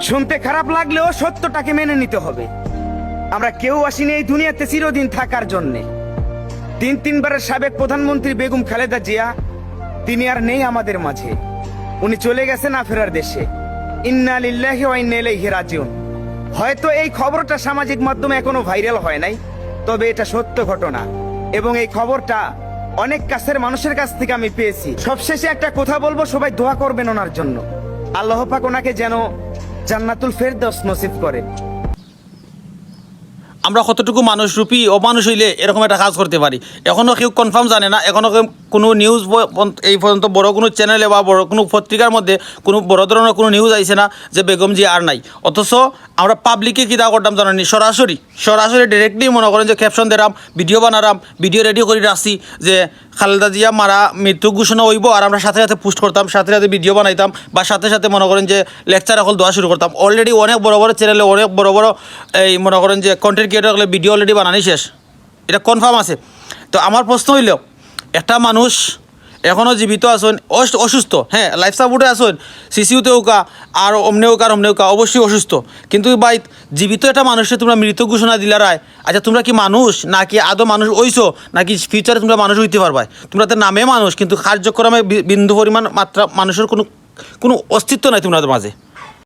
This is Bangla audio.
শুনতে খারাপ লাগলেও সত্যটাকে মেনে নিতে হবে। আমরা কেউ আসিনি এই দুনিয়াতে চিরদিন থাকার জন্যে। তিন তিনবারের সাবেক প্রধানমন্ত্রী বেগম খালেদা জিয়া, তিনি আর নেই আমাদের মাঝে। উনি চলে গেছেন না ফেরার দেশে হয়তো এই খবরটা সামাজিক মাধ্যমে এখনও ভাইরাল হয় নাই, তবে এটা সত্য ঘটনা। এবং এই খবরটা অনেক কাছের মানুষের কাছ থেকে আমি পেয়েছি। সবশেষে একটা কথা বলব, সবাই দোয়া করবেন ওনার জন্য। আল্লাহ পাক ওনাকে যেন জান্নাতুল ফেরদৌস নসিব করে। আমরা কতটুকু মানুষ রূপী অমানুষ হইলে এরকম একটা কাজ করতে পারি? এখনও কেউ কনফার্ম জানে না এখনও কেউ কোনো নিউজ এই পর্যন্ত বড় কোনো চ্যানেলে বা বড় কোনো পত্রিকার মধ্যে কোনো বড় ধরনের কোনো নিউজ আইছে না যে বেগম জি আর নাই। অথচ আমরা পাবলিকে কী করতাম জানানি সরাসরি সরাসরি ডিরেক্টলি মনে করেন যে ক্যাপশন দিলাম ভিডিও বানারাম ভিডিও রেডি করে রাখছি যে খালেদা জিয়া মারা মৃত্যু ঘোষণা হইব আর আমরা সাথে সাথে পোস্ট করতাম, সাথে সাথে ভিডিও বানাইতাম বা সাথে সাথে মনে করেন যে লেকচার এখন দেওয়া শুরু করতাম। অলরেডি অনেক বড় বড় চ্যানেলে অনেক বড় বড় এই মনে করেন যে কন্টেন্ট ক্রিয়েটর ভিডিও অলরেডি বানানি শেষ। এটা কনফার্ম আছে। তো আমার প্রশ্ন হইল একটা মানুষ এখনও জীবিত আছেন, অস- অসুস্থ হ্যাঁ লাইফ সাপোর্টে আছেন সিসিউতে উকা আর অমনে উকা আর অমনে উকা অবশ্যই অসুস্থ। কিন্তু ভাই, জীবিত একটা মানুষকে তোমরা মৃত ঘোষণা দিলা রায় আচ্ছা তোমরা কি মানুষ, নাকি আদৌ মানুষ হইছো, নাকি ফিউচারে তোমরা মানুষ হইতে পারবা? তোমরা তো নামে মানুষ, কিন্তু কার্যক্রমে বিন্দু পরিমাণ মাত্রা মানুষের কোনো কোনো অস্তিত্ব নাই তোমাদের মাঝে।